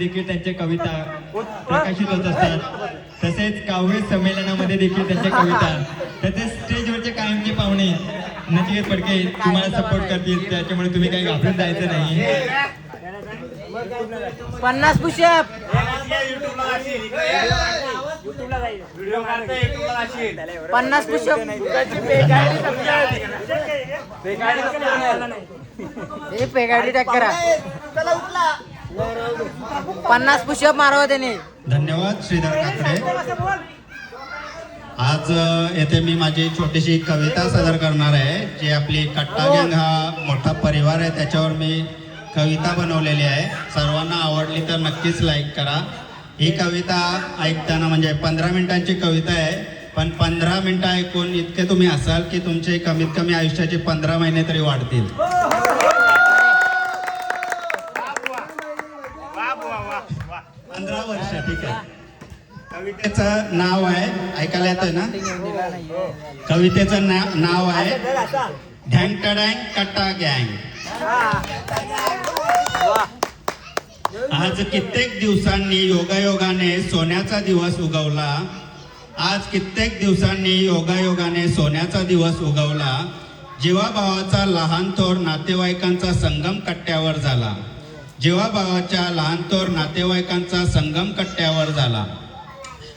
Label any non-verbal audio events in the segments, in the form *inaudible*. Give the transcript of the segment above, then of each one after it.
देखील त्यांच्या कविता प्रकाशित होत असतात. तसेच काव्य संमेलनामध्ये देखील त्यांच्या *laughs* कविता. तसेच स्टेजवरचे कायमचे पाहुणे नचिकेत फडके तुम्हाला सपोर्ट करतील. त्याच्यामुळे तुम्ही काही घाबरून जायचं नाही. पन्नास पुशप पन्नास पुशप हे पेगाडी टॅक करा पन्नास पुशप मारवा त्याने. धन्यवाद श्रीधर काकडे. आज येथे मी माझी छोटीशी कविता सादर करणार आहे जी आपली कट्टा गँग हा मोठा परिवार आहे त्याच्यावर मी कविता बनवलेली आहे. सर्वांना आवडली तर नक्कीच लाईक करा. ही कविता ऐकताना म्हणजे पंधरा मिनिटांची कविता आहे पण पंधरा मिनिटं ऐकून इतके तुम्ही असाल की तुमचे कमीत कमी आयुष्याचे पंधरा महिने तरी वाढतील. पंधरा वर्ष ठीक आहे. कवितेचं नाव आहे ऐकायला येतं ना? कवितेचं ना- नाव आहे ढँग टडँग कट्टा गँग. आज कित्येक दिवसांनी योगायोगाने सोन्याचा दिवस उगवला. आज कित्येक दिवसांनी योगायोगाने सोन्याचा दिवस उगवला. जीवाभावाचा लहान थोर नातेवाईकांचा संगम कट्ट्यावर झाला. जीवाभावाच्या लहानतोर नातेवाईकांचा संगम कट्ट्यावर झाला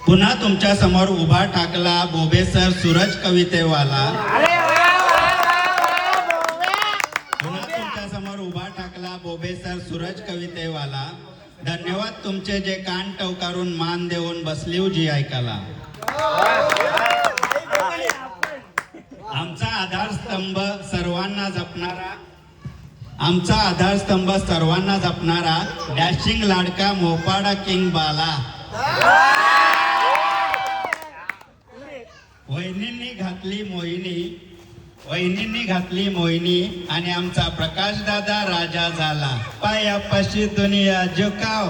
पुन्हा तुमच्यासमोर उभा टाकला बोबेसर सूरज कवितेवाला. पुन्हा तुमच्यासमोर उभा टाकला बोबेसर सूरज कवितेवाला. धन्यवाद तुमचे जे कान टवकारून मान देऊन बसलीव जी ऐकाला आमचा आधारस्तंभ सर्वांना जपणारा आमचा आधारस्तंभ सर्वांना जपणारा डॅशिंग लाडका मोपाडा किंग बाला. वहिनींनी घातली मोहिनी वहिनींनी घातली मोहिनी आणि आमचा प्रकाश दादा राजा झाला. पायापाशी दुनिया झुकाव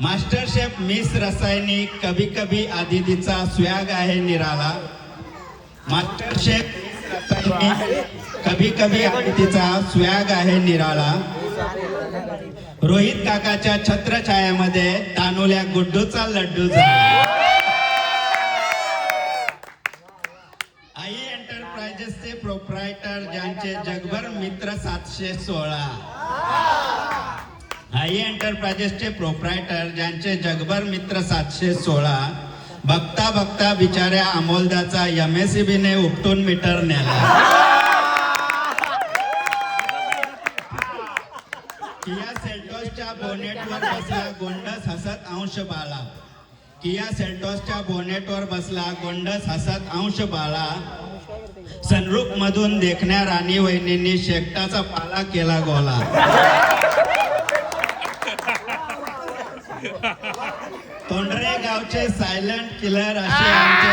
मास्टर शेफ मिस रसायनी कभी कभी आदितीचा स्वॅग आहे निराला. मास्टर शेफ कभी कभी तिचा स्वॅग आहे निराळा. रोहित काकाच्या छत्रछायामध्ये तानुल्या गुड्डूचा लड्डू झाला. आई एंटरप्राइजेसचे प्रोप्रायटर ज्यांचे जगभर मित्र सातशे सोळा. आई एंटरप्राइजेसचे प्रोप्रायटर ज्यांचे जगभर मित्र सातशे सोळा. बघता बघता बिचाऱ्या अमोलदाचा एम एस ने उपटून मीटर नेला. किया सेल्टॉसच्या बोनेटवर बसला गोंडस हसत अंश बाला. किया सेल्टॉसच्या बोनेटवर बसला गोंडस हसत अंश बाला. सनरूप मधून देखण्या राणी वहिनींनी शेकटाचा पाला केला गोला. तोंडरे गावचे सायलंट किलर असे आमचे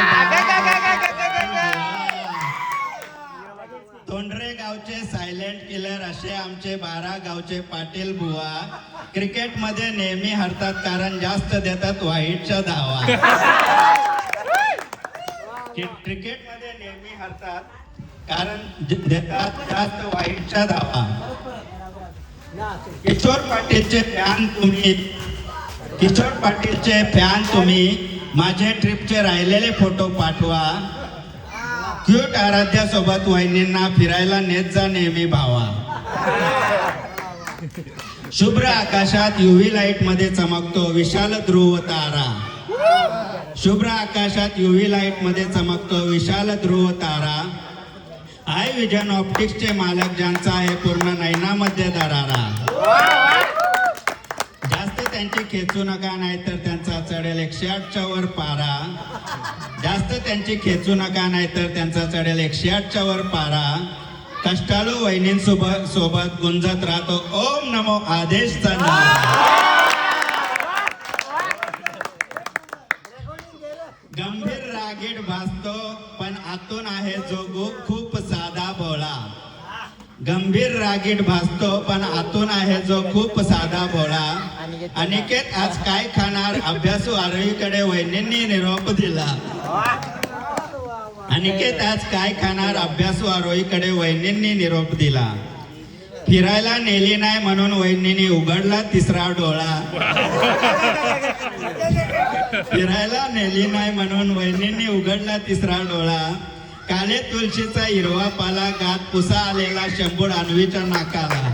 तोंडरे गावचे सायलेंट किलर असे आमचे बारा गावचे पाटील बुवा. क्रिकेटमध्ये नेहमी हरतात कारण जास्त देतात वाईटच्या धावा. क्रिकेटमध्ये नेहमी हरतात कारण देतात जास्त वाईटच्या धावा. किशोर पाटीलचे फॅन तुम्ही किशोर पाटीलचे फॅन तुम्ही माझे ट्रिपचे राहिलेले फोटो पाठवा. क्यूट आराध्या सोबत वहिनींना फिरायला नेत जा नेहमी भावा. शुभ्र आकाशात युव्ही लाइटमध्ये चमकतो विशाल ध्रुव तारा. शुभ्र आकाशात युव्ही लाइटमध्ये चमकतो विशाल ध्रुव तारा. आय विजन ऑप्टिक्सचे मालक ज्यांचा आहे पूर्ण नैनामध्ये दरारा. त्यांची खेचू नका नाहीतर त्यांचा चढेल एकशे आठच्या वर पारा. जास्त त्यांची खेचू नका नाहीतर त्यांचा चढेल एकशे आठच्या वर पारा. कष्टालू वहिनींसोबत सोबत गुंजत राहतो. ओम नमो आदेशचा नारा. गंभीर रागीट भासतो पण आतून आहे जो खूप साधा भोळा. अनिकेत आज काय खाणार? अभ्यासू आरोहीकडे वैन्यांनी निरोप दिला. अनिकेत आज काय खाणार? अभ्यासू आरोहीकडे वैन्यांनी निरोप दिला. फिरायला नेली नाही म्हणून वैन्यांनी उघडला तिसरा डोळा. फिरायला नेली नाही म्हणून वहिनींनी उघडला तिसरा डोळा. *laughs* काले तुळशीचा हिरवा पाला गात पुसा आलेला शंभूड अन्वीच्या नाकाला.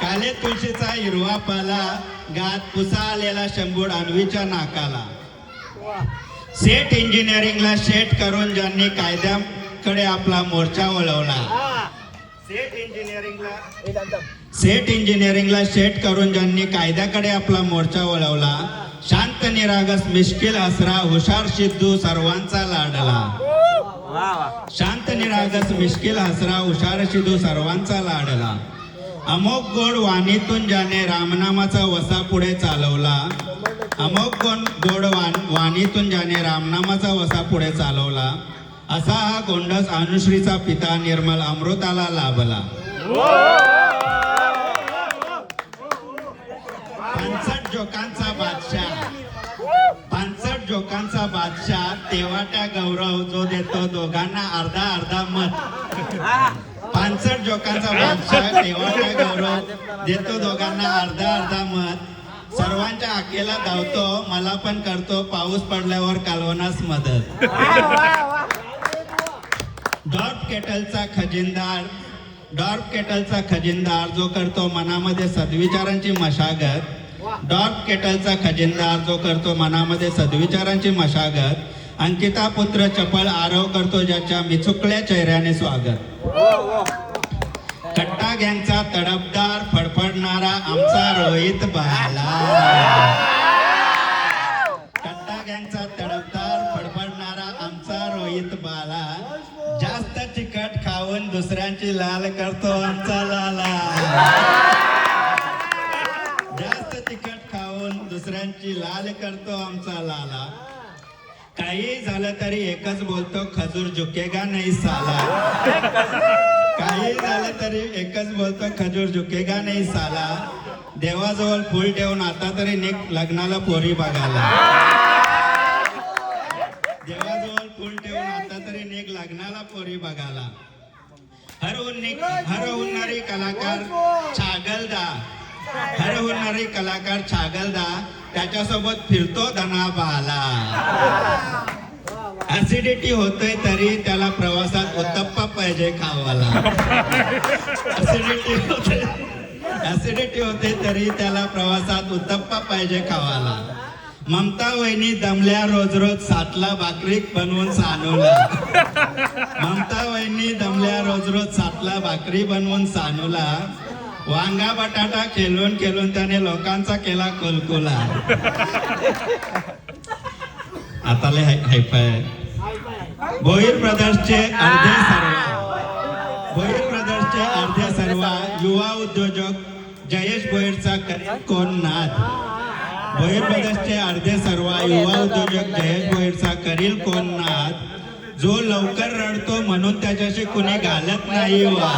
काले तुळशीचा हिरवा पाला गात पुसा आलेला शंभूड अन्वीच्या नाकाला. सेट इंजिनिअरिंगला शेट करून ज्यांनी कायद्याकडे आपला मोर्चा वळवला. सेट इंजिनिअरिंगला. सेट इंजिनिअरिंगला शेट करून ज्यांनी कायद्याकडे आपला मोर्चा वळवला शांत निरागस मिश्किल असरा हुशार सिद्धू सर्वांचा लाडला. शांत निरागस मिश्किल हसरा हुशार सिद्धू सर्वांचा लाडला. अमोक गोड वाणीतून ज्याने रामनामाचा वसा पुढे चालवला अमोक गोड गोड वाण वाणीतून ज्याने रामनामाचा वसा पुढे चालवला असा हा गोंडस अनुश्रीचा पिता निर्मल अमृताला लाभला. पानसट जोकांचा बादशाह. पानसट बादशाह तेव्हा गौरव जो देतो दोघांना अर्धा अर्धा मत. पानसट जोकांचा बादशाह तेव्हा गौरव देतो दोघांना अर्धा अर्धा मत. सर्वांच्या आखेला धावतो मला पण करतो पाऊस पडल्यावर कालवनास मदत. डॉर्फ केटलचा खजिनदार डॉर्फ केटलचा खजिनदार जो करतो मनामध्ये सद्विचारांची मशागत डॉग केटलचा खजिनदार जो करतो मनामध्ये सद्विचारांची मशागत अंकिता पुत्र चपळ आरव करतो ज्याच्या मिचुकल्या चेहऱ्याने स्वागत. कट्टा गँगचा तडपदार फडफडणारा आमचा रोहित बाला. कट्टा गँगचा तडफदार फडफडणारा आमचा रोहित बाला. जास्त तिखट खाऊन दुसऱ्यांची लाल करतो आमचा लाला. दुसऱ्यांची लाल करतो आमचा लाला. काही झालं तरी एकच बोलतो खजूर झुकेगा नाही साला. काही झालं तरी एकच बोलतो खजूर झुकेगा नाही साला. देवाजवळ फुल ठेवून आता तरी निक लग्नाला पोरी बघायला. देवाजवळ फुल ठेवून आता तरी निक लग्नाला पोरी बघायला. हरवून हरवणारी कलाकार छागलदा. हरवणारी कलाकार छागलदा. त्याच्यासोबत फिरतो धनाबाला. ऍसिडिटी होतोय तरी त्याला प्रवासात उत्तप्पा पाहिजे खावाला. ऍसिडिटी होते ऍसिडिटी होते तरी त्याला प्रवासात उत्तप्पा पाहिजे खावाला. ममता वहिनी दमल्या रोज रोज सातला भाकरी बनवून सानूला. ममता वहिनी दमल्या रोज रोज सातला भाकरी बनवून सानूला. वांगा बटाटा खेळून खेळून त्याने लोकांचा केला कोलकोला. आता लय हायफाय भोईर ब्रदर्सचे अर्धे सर्व भोईर ब्रदर्सचे अर्धे सर्व युवा उद्योजक जयेश भोईरचा करेल कोण नाद? भोईर ब्रदर्सचे अर्धे सर्व युवा उद्योजक जयेश भोईरचा करील कोण नाद? जो लवकर रडतो म्हणून त्याच्याशी कुणी घालत नाही वा.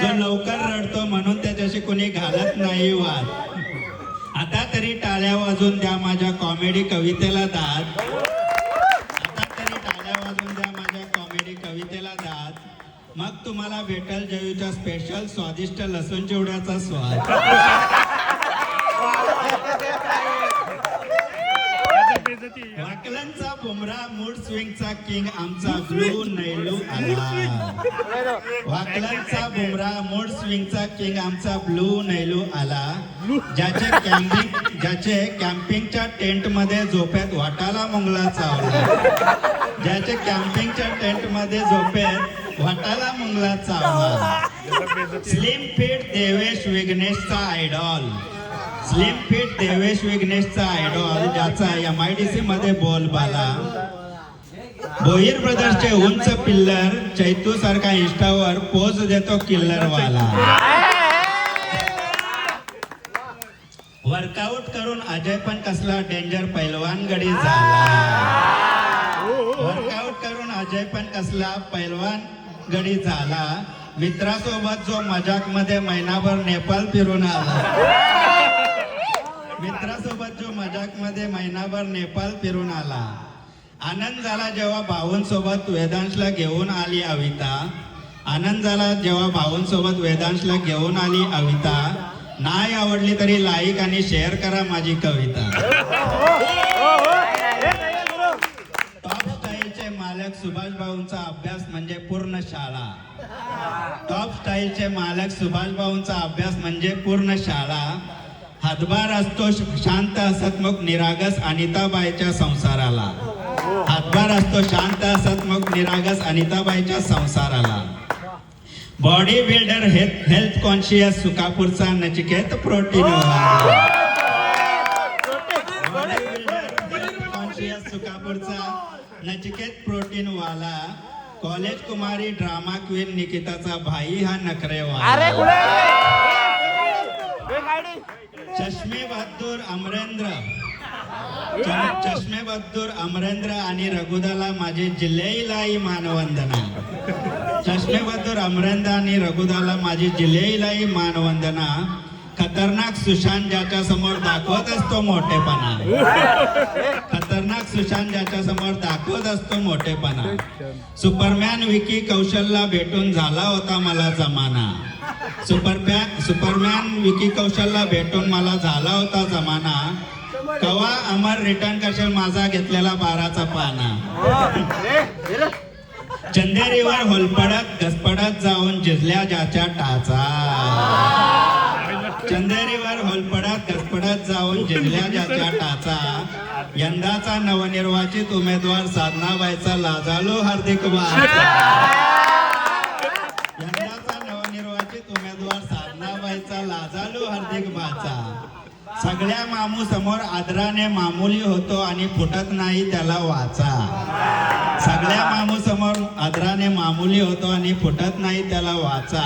जो लवकर रडतो म्हणून त्याच्याशी कुणी घालत नाही वाद. आता तरी टाळ्या वाजून द्या माझ्या कॉमेडी कवितेला दाद. आता तरी टाळ्या वाजून द्या माझ्या कॉमेडी कवितेला दाद. मग तुम्हाला भेटल जयूच्या स्पेशल स्वादिष्ट लसूण चिवड्याचा स्वाद. वाकलांचा बुमरा मूड स्विंगचा किंग आमचा ब्लू नैलू आला. वाकलांचा बुमरा मूड स्विंगचा किंग आमचा ब्लू नैलू आला. ज्याचे कॅम्पिंग ज्याचे कॅम्पिंगच्या टेंटमध्ये झोप्यात वाटाला मुंगला चावला. ज्याचे कॅम्पिंगच्या टेंटमध्ये झोपेत वाटाला मुंगला चावला. स्लिम फिट देवेश विघ्नेशचा आयडॉल स्लिम फिट देवेश विघ्नेशचा आयडॉल ज्याचा एम आय डी सी मध्ये बोलबाला भोईर ब्रदर्सचे उंच पिल्लर चैतू सारखा इंस्टावर पोज देतो किल्लरवाला वर्कआउट करून अजय पण कसला डेंजर पैलवान गडी झाला. वर्कआउट करून अजय पण कसला पैलवान गडी झाला. मित्रासोबत जो मजाकमध्ये महिनाभर नेपाळ फिरून आला. मित्रासोबत जो मजाकमध्ये महिनाभर नेपाळ फिरून आला आनंद झाला जेव्हा भाऊंसोबत वेदांशला घेऊन आली अविता. आनंद झाला जेव्हा भाऊंसोबत वेदांशला घेऊन आली अविता. नाही आवडली तरी लाईक आणि शेअर करा माझी कविता. टॉप स्टाईलचे मालक सुभाष भाऊंचा अभ्यास म्हणजे पूर्ण शाळा. टॉप स्टाईलचे मालक सुभाष भाऊंचा अभ्यास म्हणजे पूर्ण शाळा. हातभार असतो शांत असतमुख निरागस अनिताबाईच्या संसाराला. हातभार असतो शांत असतमुख निरागस अनिताबाईच्या संसाराला. बॉडी बिल्डर हेल्थ कॉन्शियस सुकापूरचा नचिकेत प्रोटीन सुकापूरचा नचिकेत प्रोटीन वाला कॉलेज कुमारी ड्रामा क्वीन निकिताचा भाई हा नखरेवाला चष्मे बहादूर अमरेंद्र. चष्मे बहादूर अमरेंद्र आणि रघुदाला माझे जिल्ह्याईलाही मानवंदना. चष्मे बहादूर अमरेंद्र आणि रघुदाला माझी जिल्ह्याईलाही मानवंदना. खतरनाक सुशांत ज्याच्या समोर दाखवत असतो मोठेपणा. खतरनाक सुशांत ज्याच्या समोर दाखवत असतो मोठेपणा. सुपरमॅन विकी कौशलला भेटून झाला होता मला जमाना. सुपरमॅन सुपरमॅन विकी कौशलला भेटून मला झाला होता जमाना. कवा अमर रिटर्न करशील माझा घेतलेला बाराचा पाना. चंदेरीवर होलपडत घसपडत जाऊन जिजल्या ज्याच्या टाचा. चंदेरीवर होलपडत घसपडत जाऊन जिजल्या ज्याच्या टाचा. यंदाचा नवनिर्वाचित उमेदवार साधनाबाईचा लाजालू हार्दिक *laughs* यंदाचा नवनिर्वाचित उमेदवार साधनाबाईचा लाजालू हार्दिक बाचा सगळ्या मामू समोर आदराने मामुली होतो आणि फुटत नाही त्याला वाचा. सगळ्या मामू समोर आदराने मामुली होतो आणि फुटत नाही त्याला वाचा.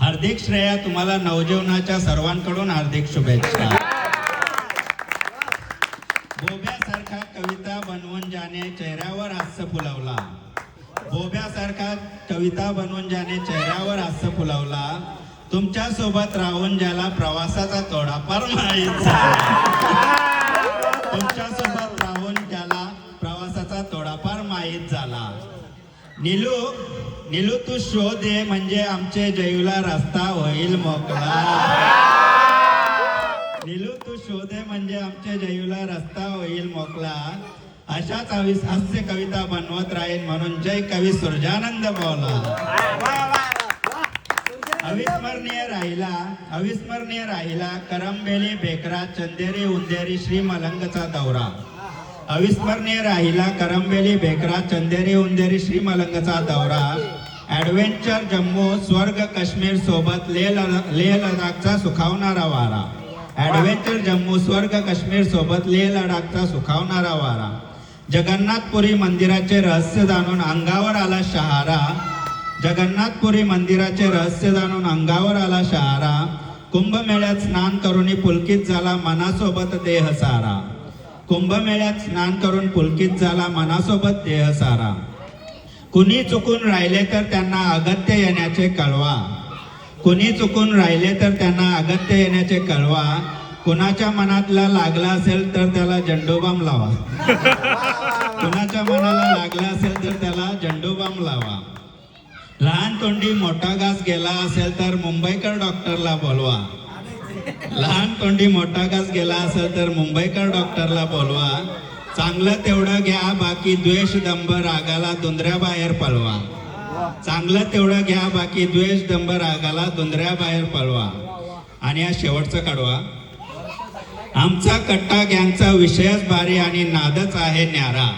हार्दिक श्रेया तुम्हाला नवजीवनाच्या सर्वांकडून हार्दिक शुभेच्छा. बोब्यासारखा कविता बनवून ज्याने चेहऱ्यावर हास्य फुलवला. बोब्यासारखा कविता बनवून ज्याने चेहऱ्यावर हास्य फुलवला तुमच्यासोबत राहून ज्याला प्रवासाचा थोडाफार माहीत झाला तुमच्यासोबत राहून त्याला प्रवासाचा थोडाफार माहीत झाला. निलू निलू तू शोध दे म्हणजे आमचे जयूला रस्ता होईल मोकळा. निलू तू शोधे म्हणजे आमच्या जयूला रस्ता होईल मोकला अशाच अविस हास्य कविता बनवत राहील म्हणून जय कवी सुरजानंद बोला. अविस्मरणीय राहिला अविस्मरणीय राहिला करंबेली बेकरा चंदेरी उंदेरी श्री मलंगचा दौरा. अविस्मरणीय राहिला करंबेली बेकरा चंदेरी उंदेरी श्री मलंगचा दौरा. ॲडव्हेंचर जम्मू स्वर्ग काश्मीर सोबत लेह लदा- लेह लडाखचा सुखावणारा वारा. ॲडव्हेंचर जम्मू स्वर्ग काश्मीर सोबत लेह लडाखचा सुखावणारा वारा. जगन्नाथपुरी मंदिराचे रहस्य जाणून अंगावर आला शहारा. जगन्नाथपुरी मंदिराचे रहस्य जाणून अंगावर आला शहारा. कुंभमेळ्यात स्नान करून पुलकित झाला मनासोबत देह सारा. कुंभमेळ्यात स्नान करून पुलकित झाला मनासोबत देह सारा. कुणी चुकून राहिले तर त्यांना अगत्य येण्याचे कळवा. कुणी चुकून राहिले तर त्यांना अगत्य येण्याचे कळवा. कुणाच्या मनातला लागला असेल तर त्याला झंडोबाम लावा. कुणाच्या मनाला लागला असेल तर त्याला झंडोबाम लावा. लहान तोंडी मोठा घास गेला असेल तर मुंबईकर डॉक्टरला बोलवा. लहान तोंडी मोठा घास गेला असेल तर मुंबईकर डॉक्टरला बोलवा. चांगलं तेवढं घ्या बाकी द्वेष दंभ रागाला दुंदऱ्या बाहेर पळवा. चांगलं तेवढं घ्या बाकी द्वेष दंभ रागाला दुंदऱ्या बाहेर पळवा आणि हा शेवटचा काढवा. आमचा कट्टा गँगचा विषयच भारी आणि नादच आहे न्यारा.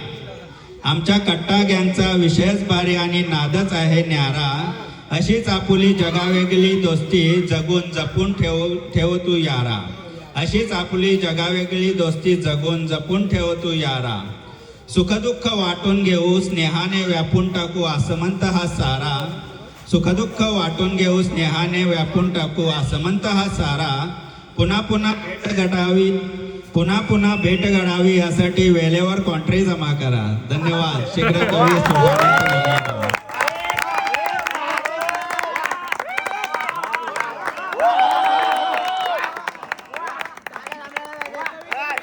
आमच्या कट्टा गँगचा विषयच भारी आणि नादच आहे न्यारा. अशीच आपुली जगावेगळी दोस्ती जगून जपून ठेव ठेव तू यारा. अशीच आपली जगावेगळी दोस्ती जगून जपून ठेव तू यारा. सुखदुःख वाटून घेऊ स्नेहाने व्यापून टाकू आसमंत हा सारा. सुखदुःख वाटून घेऊ स्नेहाने व्यापून टाकू आसमंत हा सारा. पुन्हा पुन्हा भेट घडावी पुन्हा पुन्हा भेट घडावी यासाठी वेळेवर कॉन्ट्री जमा करा. धन्यवाद. शीघ्र कवी